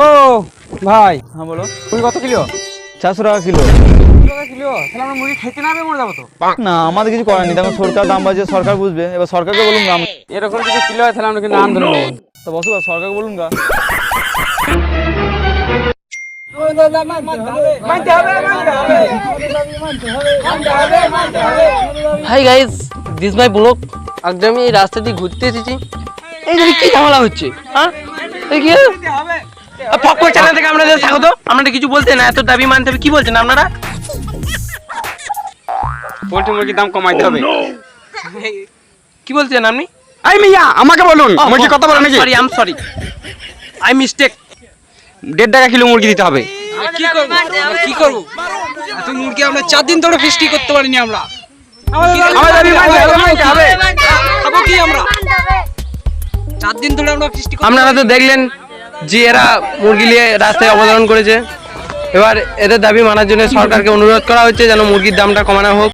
ও ভাই। হ্যাঁ বলো। কত কিলো? চারশো টাকা কিলো। টাকা কিলো? তাহলে আমরা মুরগি খাইতে না হবে মরে যাব তো। না আমাদের কিছু করার নেই। সরকার দাম বাজে সরকার বুঝবে। এবার সরকারকে বলুন এরকম যদি কিলো হয় তাহলে আমরা কিন্তু নাম তো বসো সরকারকে বলুন গা। Hi guys this my blog আজকে আমি এই রাস্তা দিয়ে ঘুরতে এসেছি। এই কি ঝামেলা হচ্ছে হ্যাঁ? চ্যানেল থেকে আপনাদের স্বাগত। আপনারা কিছু বলতেন না এত দাবি মানতে হবে। কি বলছেন আপনারা? পোল্ট্রি মুরগির দাম কমাইতে হবে। কি বলছেন আপনি? আই মিয়া আমাকে বলুন। মুরগি কত বড় নাকি? Sorry I am sorry I mistake দেড় টাকা কিলো মুরগি দিতে হবে। কি করব? আমরা কি করব? এত মুরগি আমরা চার দিন ধরে ফিস্টি করতে পারিনি আমরা। আমার দাবি মানতে হবে, চার দিন ধরে আমরা ফিস্টি আপনারা তো দেখলেন যে এরা মুরগি নিয়ে রাস্তায় অবতরণ করেছে। এবার এদের দাবি মানার জন্য সরকারকে অনুরোধ করা হচ্ছে যেন মুরগির দামটা কমানো হোক।